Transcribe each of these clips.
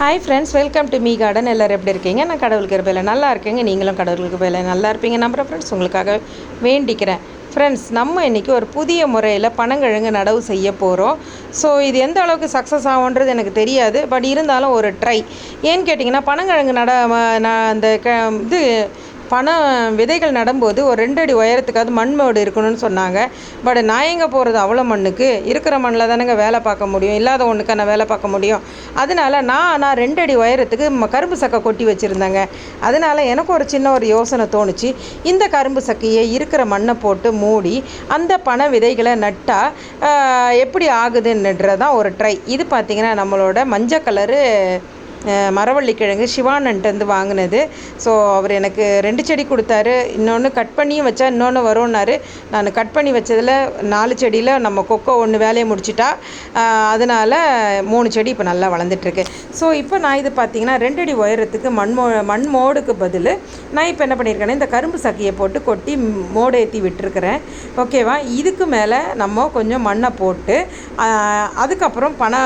Hi friends welcome to me garden எல்லோரும் எப்படி இருக்கீங்க? நான் கடவுளுக்கு இருப்பேல நல்லா இருக்கேங்க. நீங்களும் கடவுளுக்கு போயில நல்லா இருப்பீங்க. நம்புகிற ஃப்ரெண்ட்ஸ் உங்களுக்காக வேண்டிக்கிறேன். ஃப்ரெண்ட்ஸ் நம்ம இன்றைக்கி ஒரு புதிய முறையில் பனங்கிழங்கு நடவு செய்ய போகிறோம் ஸோ இது எந்த அளவுக்கு சக்ஸஸ் ஆகுன்றது எனக்கு தெரியாது. பட் இருந்தாலும் ஒரு ட்ரை ஏன்னு கேட்டிங்கன்னா பனங்கிழங்கு நட நான் அந்த க இது பணம் விதைகள் நடும்போது ஒரு ரெண்டு அடி உயரத்துக்காவது மண் மேடு இருக்கணும்னு சொன்னாங்க. பட் நான் எங்கே போகிறது அவ்வளோ மண்ணுக்கு. இருக்கிற மண்ணில் தானேங்க வேலை பார்க்க முடியும். இல்லாத ஒன்றுக்கு நான் வேலை பார்க்க முடியும். அதனால நான் நான் ரெண்டு அடி உயரத்துக்கு கரும்பு சக்கை கொட்டி வச்சுருந்தேங்க. அதனால எனக்கு ஒரு சின்ன ஒரு யோசனை தோணுச்சு. இந்த கரும்பு சக்கையை இருக்கிற மண்ணை போட்டு மூடி அந்த பண விதைகளை நட்டால் எப்படி ஆகுதுன்றதான் ஒரு ட்ரை இது பார்த்திங்கன்னா நம்மளோட மஞ்சள் கலரு மரவள்ளிக்கிழங்கு சிவானன்ட்டேருந்து வாங்கினது. ஸோ அவர் எனக்கு ரெண்டு செடி கொடுத்தாரு. இன்னொன்று கட் பண்ணியும் வச்சா இன்னொன்று வரும்னாரு. நான் கட் பண்ணி வச்சதில் நாலு செடியில் நம்ம கொக்கோ ஒன்று வேலையை முடிச்சிட்டா. அதனால் அதனால மூணு செடி இப்போ நல்லா வளர்ந்துட்டுருக்கு. ஸோ இப்போ நான் இது பார்த்தீங்கன்னா ரெண்டடி உயரத்துக்கு மண் மோ மண் மோடுக்கு பதில் நான் இப்போ என்ன பண்ணியிருக்கேன்னா இந்த கரும்பு சக்கையை போட்டு கொட்டி மோடு ஏற்றி விட்டுருக்குறேன் ஓகேவா இதுக்கு மேலே நம்ம கொஞ்சம் மண்ணை போட்டு அதுக்கப்புறம் பண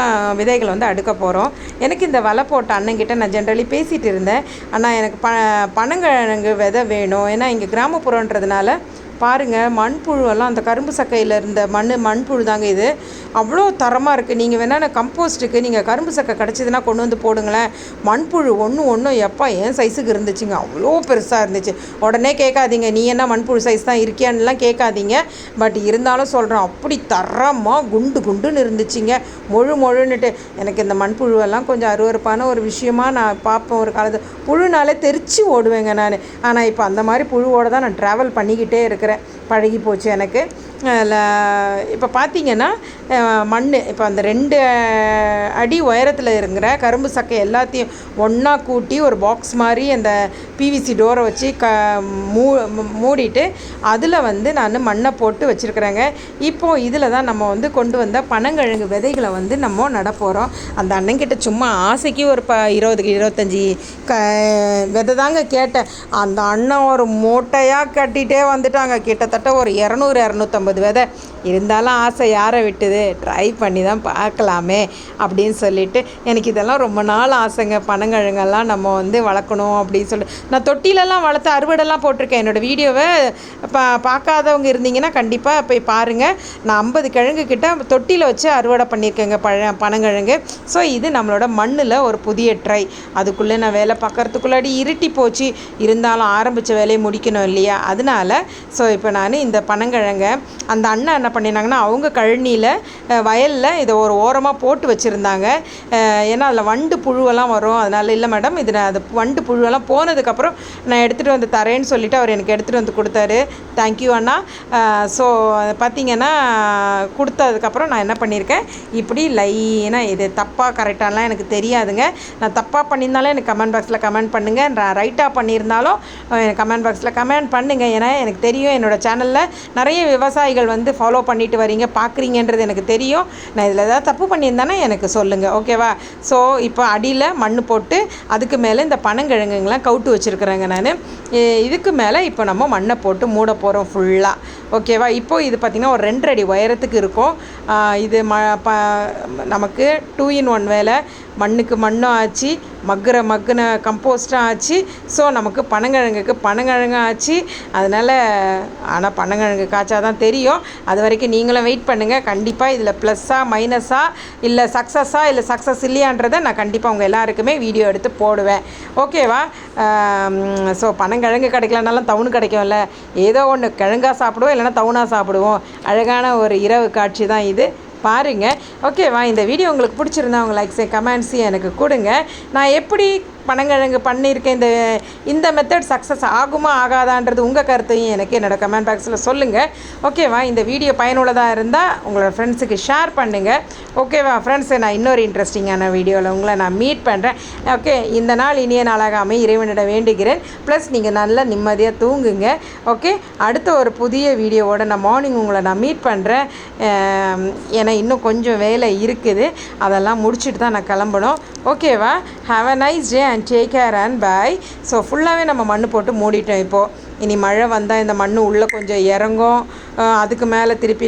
விதைகள் வந்து அடுக்க போகிறோம் எனக்கு இந்த வலை போட்ட அண்ணங்கிட்ட நான் ஜென்ரலி பேசிகிட்டு இருந்தேன். ஆனால் எனக்கு ப பனங்கிழங்கு விதை வேணும். ஏன்னா இங்கே கிராமப்புறன்றதுனால பாருங்கள் மண்புழுவெல்லாம் அந்த கரும்பு சக்கையில் இருந்த மண் மண்புழு தாங்க இது. அவ்வளோ தரமாக இருக்குது நீங்கள் வேணால் கம்போஸ்ட்டுக்கு நீங்கள் கரும்பு சக்கை கிடச்சிதுன்னா கொண்டு வந்து போடுங்களேன். மண்புழு ஒன்று ஒன்றும் எப்பா ஏன் சைஸுக்கு இருந்துச்சுங்க. அவ்வளோ பெருசாக இருந்துச்சு. உடனே கேட்காதீங்க நீ என்ன மண்புழு சைஸ் தான் இருக்கியான்னுலாம் கேட்காதீங்க. பட் இருந்தாலும் சொல்கிறோம் அப்படி தரமாக குண்டு குண்டுன்னு இருந்துச்சுங்க. முழு முழுன்னுட்டு. எனக்கு இந்த மண்புழுவெல்லாம் கொஞ்சம் அருவருப்பான ஒரு விஷயமா நான் பார்ப்பேன் ஒரு காலத்து புழுனாலே தெரிச்சு ஓடுவேங்க நான். ஆனால் இப்போ அந்த மாதிரி புழுவோடு தான் நான் ட்ராவல் பண்ணிக்கிட்டே இருக்கிறேன். பழகி போச்சு எனக்கு. இப்போ பார்த்தீங்கன்னா மண் இப்போ அந்த ரெண்டு அடி உயரத்தில் இருக்கிற கரும்பு சக்கை எல்லாத்தையும் ஒன்றா கூட்டி ஒரு பாக்ஸ் மாதிரி அந்த பிவிசி டோரை வச்சு க மூ மூடிட்டு அதில் வந்து நான் மண்ணை போட்டு வச்சுருக்குறேங்க. இப்போது இதில் தான் நம்ம வந்து கொண்டு வந்த பனங்கிழங்கு விதைகளை வந்து நம்ம நடப்போகிறோம் அந்த அண்ணன்கிட்ட சும்மா ஆசைக்கு ஒரு ப இருபதுக்கு இருபத்தஞ்சி க விதை தாங்க கேட்டேன். அந்த அண்ணன் ஒரு மூட்டையாக கட்டிகிட்டே வந்துட்டாங்க. கிட்டத்தட்ட ஒரு இரநூறு இரநூத்தம்பது விதை இருந்தாலும் ஆசை யாரை விட்டுது? ட்ரை பண்ணி தான் பார்க்கலாமே அப்படின்னு சொல்லிட்டு எனக்கு இதெல்லாம் ரொம்ப நாள் ஆசைங்க. பனங்கிழங்கெல்லாம் நம்ம வந்து வளர்க்கணும் அப்படின்னு சொல்லிட்டு நான் தொட்டிலெல்லாம் வளர்த்து அறுவடைலாம் போட்டிருக்கேன். என்னோடய வீடியோவை பா பார்க்காதவங்க இருந்தீங்கன்னா கண்டிப்பாக போய் பாருங்கள் நான் ஐம்பது கிழங்கு கிட்ட தொட்டியில் வச்சு அறுவடை பண்ணியிருக்கேங்க. பழ பனங்கிழங்கு. ஸோ இது நம்மளோட மண்ணில் ஒரு புதிய ட்ரை அதுக்குள்ளே நான் வேலை பார்க்கறதுக்குள்ளாடி இருட்டி போச்சு. இருந்தாலும் ஆரம்பித்த வேலையை முடிக்கணும் இல்லையா? அதனால ஸோ இப்போ நான் இந்த பனங்கிழங்க அந்த அண்ணன் பண்ணினாங்கன்னா அவங்க கழனியில் வயலில் இதை ஒரு ஓரமாக போட்டு வச்சுருந்தாங்க. ஏன்னா அதில் வண்டு புழுவெல்லாம் வரும். அதனால் இல்லை மேடம் இது நான் அது வண்டு புழுவெல்லாம் போனதுக்கப்புறம் நான் எடுத்துகிட்டு வந்து தரேன்னு சொல்லிட்டு அவர் எனக்கு எடுத்துகிட்டு வந்து கொடுத்தாரு. தேங்க்யூ அண்ணா. ஸோ பார்த்தீங்கன்னா கொடுத்ததுக்கப்புறம் நான் என்ன பண்ணியிருக்கேன்? இப்படி லைனாக இது தப்பாக கரெக்டாலாம் எனக்கு தெரியாதுங்க. நான் தப்பாக பண்ணியிருந்தாலும் எனக்கு கமெண்ட் பாக்ஸில் கமெண்ட் பண்ணுங்கள் நான் ரைட்டாக பண்ணியிருந்தாலும் கமெண்ட் பாக்ஸில் கமெண்ட் பண்ணுங்கள் ஏன்னா எனக்கு தெரியும் என்னோடய சேனலில் நிறைய விவசாயிகள் வந்து ஃபாலோ பண்ணிட்டு வரீங்க பார்க்குறீங்கன்றது எனக்கு தெரியும். நான் இதில் ஏதாவது தப்பு பண்ணியிருந்தேன்னா எனக்கு சொல்லுங்கள் ஓகேவா? ஸோ இப்போ அடியில் மண் போட்டு அதுக்கு மேலே இந்த பனங்கிழங்குங்கெலாம் கவுட்டு வச்சுருக்குறேங்க நான். இதுக்கு மேலே இப்போ நம்ம மண்ணை போட்டு மூட போகிறோம் ஃபுல்லாக ஓகேவா? இப்போ இது பார்த்திங்கன்னா ஒரு ரெண்டு அடி உயரத்துக்கு இருக்கும். இது ம ப நமக்கு டூ இன் ஒன் வேலை. மண்ணுக்கு மண்ணும் ஆச்சு. மக்குற மக்குன கம்போஸ்ட்டாக ஆச்சு. ஸோ நமக்கு பனங்கிழங்குக்கு பனங்கிழங்கும் ஆச்சு. அதனால் ஆனால் பனங்கிழங்கு காய்ச்சா தான் தெரியும். அது வரைக்கும் நீங்களும் வெயிட் பண்ணுங்கள் கண்டிப்பாக இதில் ப்ளஸ்ஸாக மைனஸாக இல்லை சக்ஸஸாக இல்லை சக்ஸஸ் இல்லையான்றதை நான் கண்டிப்பாக உங்கள் எல்லாருக்குமே வீடியோ எடுத்து போடுவேன். ஓகேவா ஸோ பனங்கிழங்கு கிடைக்கலனாலும் தவுனு கிடைக்கும்ல. ஏதோ ஒன்று கிழங்கா சாப்பிடுவோம் இல்லைனா தவுனாக சாப்பிடுவோம். அழகான ஒரு இரவு காட்சி தான் இது. பாருங்கள் ஓகேவா இந்த வீடியோ உங்களுக்கு பிடிச்சிருந்தா உங்கள் லைக்ஸை கமெண்ட்ஸையும் எனக்கு கொடுங்க. நான் எப்படி பனங்கிழங்கு பண்ணியிருக்கேன் இந்த இந்த மெத்தட் சக்ஸஸ் ஆகுமா ஆகாதான்றது உங்கள் கருத்தையும் எனக்கு என்னோடய கமெண்ட் பாக்ஸில் சொல்லுங்கள் ஓகேவா இந்த வீடியோ பயனுள்ளதாக இருந்தால் உங்களோட ஃப்ரெண்ட்ஸுக்கு ஷேர் பண்ணுங்கள் ஓகேவா ஃப்ரெண்ட்ஸ் நான் இன்னொரு இன்ட்ரெஸ்டிங்கான வீடியோவில் உங்களை நான் மீட் பண்ணுறேன் ஓகே இந்த நாள் இனிய நாளாக அமை இறைவனிடம் வேண்டுகிறேன். ப்ளஸ் நீங்கள் நல்லா நிம்மதியாக தூங்குங்க. ஓகே அடுத்த ஒரு புதிய வீடியோவோட நான் மார்னிங் உங்களை நான் மீட் பண்ணுறேன் ஏன்னா இன்னும் கொஞ்சம் வேலை இருக்குது. அதெல்லாம் முடிச்சுட்டு தான் நான் கிளம்பணும். ஓகேவா? Have a nice day and take care and bye so ஃபுல்லாகவே நம்ம மண் போட்டு மூடிட்டோம் இப்போது இனி மழை வந்தால் இந்த மண் உள்ளே கொஞ்சம் இறங்கும். அதுக்கு மேலே திருப்பி